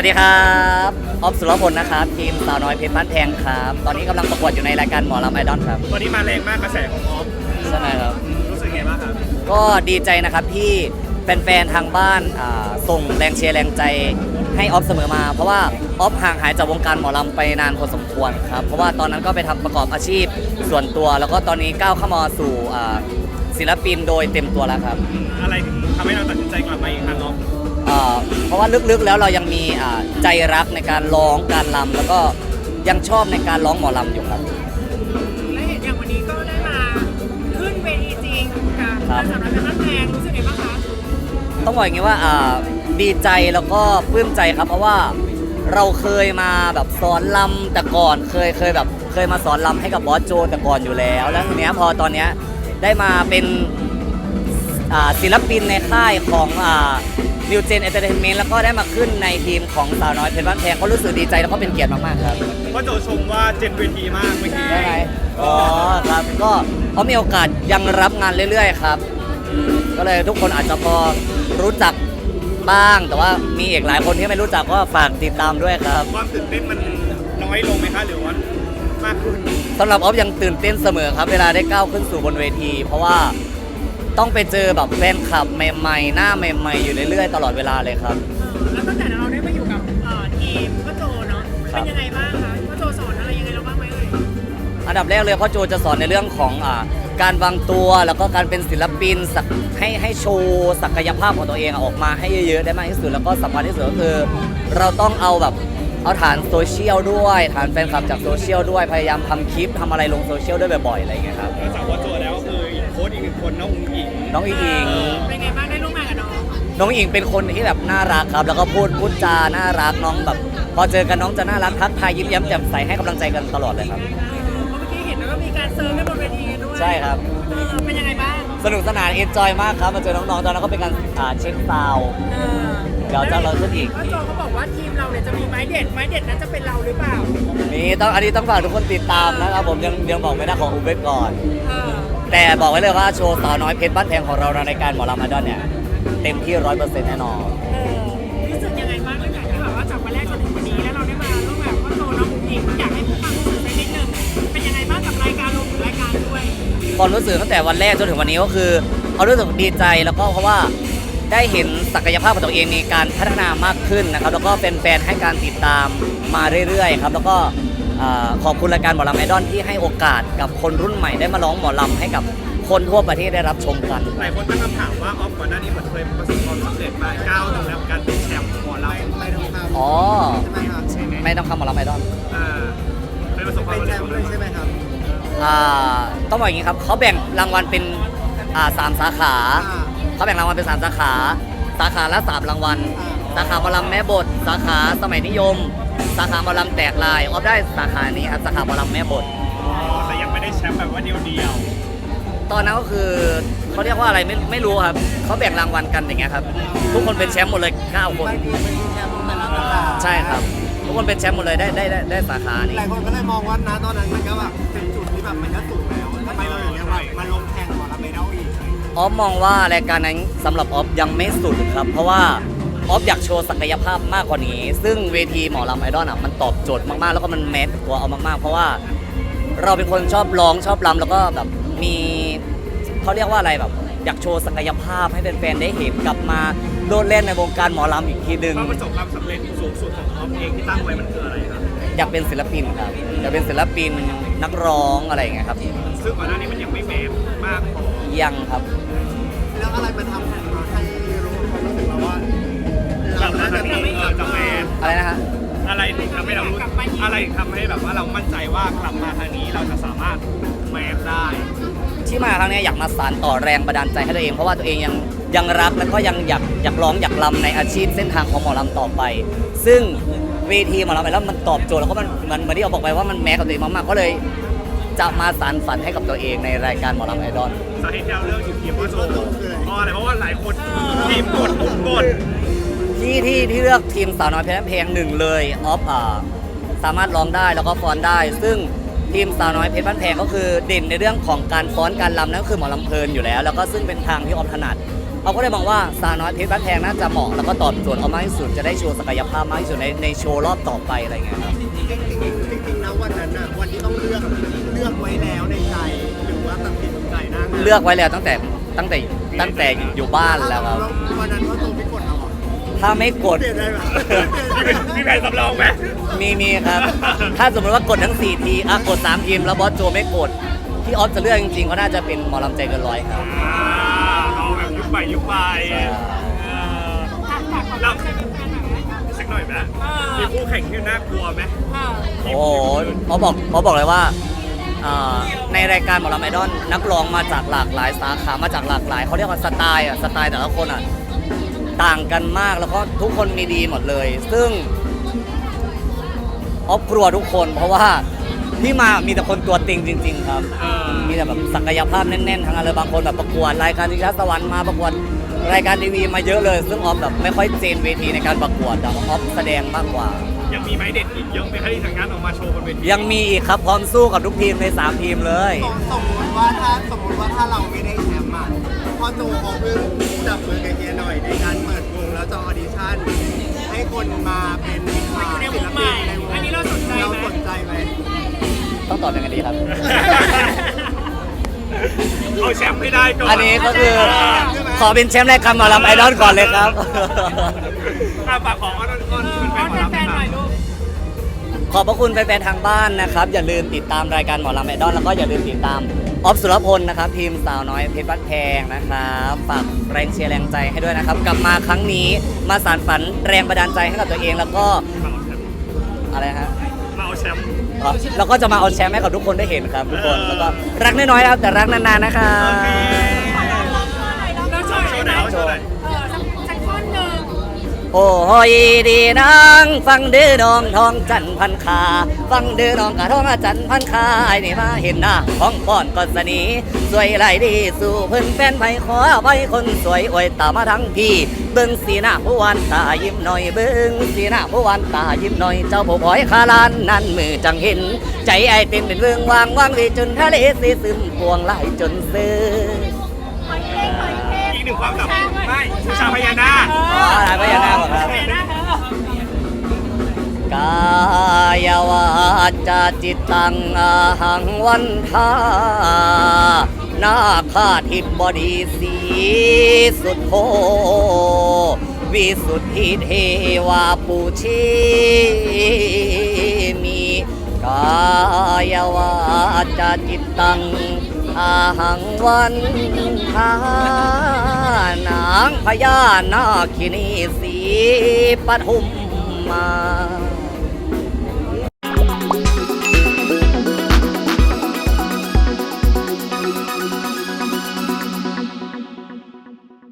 วัสดีครับออฟสุรพลนะครับ ทีมสาวน้อยเพชรบ้านแพงครับ ตอนนี้กำลังประกวดอยู่ในรายการหมอลำไอดอลครับ วันนี้มาแรงมากกระแสของออฟใช่ไหมครับ รู้สึกไงบ้างครับ ก็ดีใจนะครับที่แฟนๆทางบ้านอ่าส่งแรงเชียร์แรงใจให้ออฟเสมอมา เพราะว่าออฟห่างหายจากวงการหมอลำไปนานพอสมควรครับ เพราะว่าตอนนั้นก็ไปทำประกอบอาชีพส่วนตัว แล้วก็ตอนนี้ก้าวเข้ามาสู่อ่าศิลปินโดยเต็มตัวแล้วครับ อะไรถึงทำให้เราตัดสินใจกลับมาอีกครั้งออฟ เอ่อเพราะว่าลึกๆแล้วเรายังมีอ่าใจรักในการร้องการรำแล้วก็ยังชอบในการร้องหมอลำอยู่ครับและเห็นอย่างวันนี้ก็ได้มาขึ้นเวทีจริงกับครับสำหรับนักแสดงรู้สึกไงบ้างคะต้องบอกอย่างนี้ว่าอ่าดีใจแล้วก็ปลื้มใจครับ เพราะว่าเราเคยมาแบบสอนลำแต่ก่อนเคยเคยแบบเคยมาสอนลำให้กับบอสโจแต่ก่อนอยู่แล้ว แล้วทีเนี้ยพอตอนเนี้ยได้มาเป็นอ่าศิลปินในค่ายของ นิวเจนเอนเตอร์เทนเมนต์แล้วก็ได้มาขึ้นในทีมของสาวน้อยเพชรบ้านแพงก็รู้สึกดีใจแล้วก็เป็นเกียรติมากๆครับเพราะโจชมว่าเจนเวทีมากเมื่อกี้ได้ไหมอ๋อครับก็เขามีโอกาสยังรับงานเรื่อยๆครับก็เลยทุกคนอาจจะพอรู้จักบ้าง แต่ว่ามีอีกหลายคนที่ไม่รู้จักก็ฝากติดตามด้วยครับ ความตื่นเต้นมันน้อยลงไหมคะหรือว่ามากขึ้นสำหรับออฟยังตื่นเต้นเสมอครับ เวลาได้ก้าวขึ้นสู่บนเวที เพราะว่า ต้องไปเจอแบบแฟนคลับใหม่ๆ หน้าใหม่ ๆ อยู่เรื่อยๆ ตลอดเวลาเลยครับ แล้วตั้งแต่เราได้มาอยู่กับเอ่อทีมพ่อโจเนาะครัเป็บ นยังไงบ้างคะพ่อโจสอนอะไรยังไงเราบ้างไหมเอ่ยอันดับแรกเลยพ่อโจจะสอนในเรื่องของอาการวางตัวแล้วก็การเป็นศิลปินสักให้ให้โชว์ศักยภาพของตัวเองอะออกมาให้เยอะๆได้มากที่สุดแล้วก็สำคัญที่สุดก็คือ เราต้องเอาแบบเอาฐานโซเชียลด้วย ฐานแฟนคลับจากโซเชียลด้วยพยายามทำคลิปทำอะไรลงโซเชียลด้วยบ่อยๆอะไรอย่างเงี้ยครับ ค้ชอีกหนึ่งคนน้องอุ้งอิงน้องอิงอิง เป็นไงบ้างได้ร่วมงานกับน้องน้องอิงเป็นคนที่แบบน่ารักครับ แล้วก็พูดพูดจาน่ารักน้องแบบ พอเจอกันน้องจะน่ารักทักทายยิ้มแย้มแจ่มใสให้กำลังใจกันตลอดเลยครับเออเพราะเมื่อกี้เห็นแล้วก็มีการเซิร์ฟกันบนเวทีกันด้วยใช่ครับ เออเป็นยังไงบ้างสนุกสนานเอนจอยมากครับมาเจอน้องๆตอนนั้นก็เป็นการอ่าเช็คซาวด์ เออเดี๋ยวจะเราขึ้นอีกพ่อโจเขาบอกว่าทีมเราเนี่ยจะมีไม้เด็ดไม้เด็ดนั้นจะเป็นเราหรือเปล่านี่ต้องอันนี้ต้องฝากทุกคนติดตามนะครับผมยังยังบอกไม่ได้ของอุบเวกก่อน เออ แต่บอกไว้เลยว่าโชว์สาวน้อยเพชรบ้านแพงของเราในรายการหมอลำไอดอลเนี่ยเต็มที่ร้อยเปอร์เซ็นต์แน่นอนเออรู้สึกยังไงบ้างตั้งแต่ที่แบบว่าจากวันแรกจนถึงวันนี้แล้วเราได้มาร่วมงานกับพ่อโจน้องอิงอยากให้ผู้ฟังรู้สึกสักนิดนึงเป็นยังไงบ้างกับรายการรวมถึงรายการด้วยความรู้สึกตั้งแต่วันแรกจนถึงวันนี้ก็คือเขารู้สึกดีใจแล้วก็เพราะว่าได้เห็นศักยภาพของตัวเองในการพัฒนามากขึ้นนะครับ แล้วก็เป็นแฟนๆให้การติดตามมาเรื่อยๆครับ แล้วก็อ่า ขอบคุณรายการหมอลำไอดอลที่ให้โอกาสกับคนรุ่นใหม่ได้มาร้องหมอลำให้กับคนทั่วประเทศได้รับชมกัน หลายคนตั้งคำถามว่าออฟก่อนหน้านี้เหมือนเคยประสบความสำเร็จมาก้าวถึงแล้วการเป็นแชมป์หมอลำไม่ต้องทำอ๋อ ใช่ไหมครับใช่ไหมไม่ต้องคำหมอลำไอดอลอ่าเคยประสบความสำเร็จเลยใช่ไหมครับอ่าต้องบอกอย่างนี้ครับเขาแบ่งรางวัลเป็นอ่าสามสาขาเขาแบ่งรางวัลเป็นสามสาขา สาขาละสามรางวัล สาขาหมอลำแม่บท สาขาสมัยนิยม สาขาหมอลำแตกลายออฟได้สาขานี้ครับสาขาหมอลำแม่บทอ๋อแต่ยังไม่ได้แชมป์แบบว่าเดียวเดียวตอนนั้นก็คือเขาเรียกว่าอะไรไม่ไม่รู้ครับเขาแบ่งรางวัลกันอย่างเงี้ยครับ ทุกคนเป็นแชมป์หมดเลย9คน ใช่ครับ ทุกคนเป็นแชมป์หมดเลยได้ได้ได้ได้สาขานี้หลายคนก็เลยมองว่านะตอนนั้นมันก็แบบเป็นจุดที่แบบมันก็สูงแล้วทำไมเราถึงยังแบบมาลงแข่งหมอลำเมดัลอีก ออฟมองว่ารายการนั้นสำหรับออฟยังไม่สุดครับ เพราะว่า ออฟอยากโชว์ศักยภาพมากกว่านี้ ซึ่งเวทีหมอลำไอดอลอะมันตอบโจทย์มากๆ แล้วก็มันแมสตัวเอามากๆ เพราะว่าเราเป็นคนชอบร้องชอบรำแล้วก็แบบมีเขาเรียกว่าอะไรแบบ อยากโชว์ศักยภาพให้แฟนๆได้เห็นกลับมาโดดเล่นในวงการหมอลำอีกทีหนึ่งความประสบความสำเร็จสูงสุดของออฟเองที่ตั้งไว้มันคืออะไรครับอยากเป็นศิลปินครับอยากเป็นศิลปินนักร้องอะไรอย่างเงี้ยครับซึ่งก่อนหน้านี้มันยังไม่แมสมากพอยังครับ แล้วอะไรมันทำให้เราให้รู้ความรู้สึกเราว่า กลับมาทางนี้เออจะแมสอะไรนะฮะอะไรถึงทำให้เรารู้อะไรถึงทำให้แบบว่าเรามั่นใจว่ากลับมาทางนี้เราจะสามารถแมสได้ที่มาครั้งเนี้ยอยากมาสานต่อแรงบันดาลใจให้ตัวเองเพราะว่าตัวเองยังยังรักแล้วก็ยังอยากอยากร้องอยากรำในอาชีพเส้นทางของหมอลำต่อไป ซึ่งเวทีหมอลำไปแล้วมันตอบโจทย์แล้วก็มันเหมือนเหมือนที่เราบอกไปว่ามันแม้กับตัวเองมากๆก็เลยจะมาสานฝันให้กับตัวเองในรายการหมอลำไอดอลสาเหตุที่เราเลือกอยู่ทีมว่าโชว์เพราะอะไรเพราะว่าหลายคนทีมกดผมกด ที่ที่ที่เลือกทีมสาวน้อยเพชรเพลงหนึ่งเลยออฟอ่าสามารถร้องได้แล้วก็ฟ้อนได้ ซึ่งทีมสาวน้อยเพชรบ้านแพงก็คือเด่นในเรื่องของการฟ้อนการรำนั่นก็คือหมอลำเพลินอยู่แล้ว แล้วก็ซึ่งเป็นทางที่ออฟถนัดเอาก็เลยมองว่าสาวน้อยเพชรบ้านแพงน่าจะเหมาะแล้วก็ตอบโจทย์เอามากที่สุดจะได้โชว์ศักยภาพมากที่สุดในในโชว์รอบต่อไปอะไรเงี้ยครับจริงๆจริงๆนะวันนั้นอะวันที่ต้องเลือกเลือกไว้แล้วในใจหรือว่าตัดสินใจหน้างานเลือกไว้แล้วตั้งแต่ตั้งแต่ตั้งแต่อยู่บ้านแล้วครับวันนั้นว่าโจไม่กดเราเหรอ ถ้าไม่กดเปลี่ยนได้ไหมมีแผนสำรองไหม มีมีครับ ถ้าสมมติว่ากดทั้ง 4 ทีอะกด 3 ทีม แล้วบอสโจไม่กด ที่ออฟจะเลือกจริงๆก็น่าจะเป็นหมอลำใจเกินร้อยครับ อ่าเอาแบบยุบไปยุบไปเออฝากฝากความรู้สึกแฟนๆหน่อยไหมสักหน่อยไหมเออมีคู่แข่งที่น่ากลัวไหมเออโอ้โหเขาบอกเขาบอกเลยว่าอ่าในรายการหมอลำไอดอลนักร้องมาจากหลากหลายสาขามาจากหลากหลายเขาเรียกว่าสไตล์อะสไตล์แต่ละคนอะ ต่างกันมากแล้วก็ทุกคนมีดีหมดเลย ซึ่งออฟกลัวทุกคน เพราะว่าที่มามีแต่คนตัวติงจริง ๆ ครับเออมีแต่แบบศักยภาพแน่นๆทั้งนั้นเลยบางคนแบบประกวดรายการทีวีสวรรค์มาประกวดรายการทีวีมาเยอะเลย ซึ่งออฟแบบไม่ค่อยเจนเวทีในการประกวดแต่ว่าออฟแสดงมากกว่า ยังมีไม้เด็ดอีกเยอะไหมคะที่ทางงานออกมาโชว์บนเวทียังมีอีกครับพร้อมสู้กับทุกทีมใน 3 ทีมเลย สมสมมติว่าถ้าสมมติว่าถ้า ให้ได้ก่อนอันนี้ก็คือขอเป็นแชมป์รายการหมอลำไอดอลก่อนเลยครับ อะฝากของอ้อนอ้อนเออๆขอแฟนๆแฟนๆหน่อยลูกขอบพระคุณแฟนๆทางบ้านนะครับ อย่าลืมติดตามรายการหมอลำไอดอลแล้วก็อย่าลืมติดตามออฟสุรพลนะครับทีมสาวน้อยเพชรบ้านแพงนะครับฝากแรงเชียร์แรงใจให้ด้วยนะครับ กลับมาครั้งนี้มาสานฝันแรงบันดาลใจให้กับตัวเองแล้วก็มาเอาแชมป์อะไรฮะ แล้วก็จะมาเอาแชมป์ให้กับทุกคนได้เห็นครับทุกคนแล้วก็รักน้อยๆครับแต่รักนานๆนะครับ โอ้ยดีนางฟังเดือน้องทองจันพันคา ฟังเดือน้องกะทองอาจันพันคาไอ้นี่มาเห็นหน้าของป้อนก่อนสนีสวยไหลดีสู่เพิ่นแฟนไผขอไว้คนสวยอวยตามมาทั้งพี่ เบิ่งสีหน้าผู้หวานตายิ้มหน่อยเบิ่งสีหน้าผู้หวานตายิ้มหน่อยเจ้าผู้พลอยคาลานนั่นมือจังเห็น ใจไอเต้นเป็นเรื่องวางวางวีจนทะเลสีซึมพวงไหลจนซื้ออีกหนึ่งความสัมพันธ์ไม่บูชาพญานาคอ๋ออะไรพญานาค ยวาจาจิตตังอาหังวันทานาคาทิบดีสีสุดโทวิสุทธิเทวาปูชีมีกายวาจาจิตตังอาหังวันทานางพญานาคินีสีปทุมมา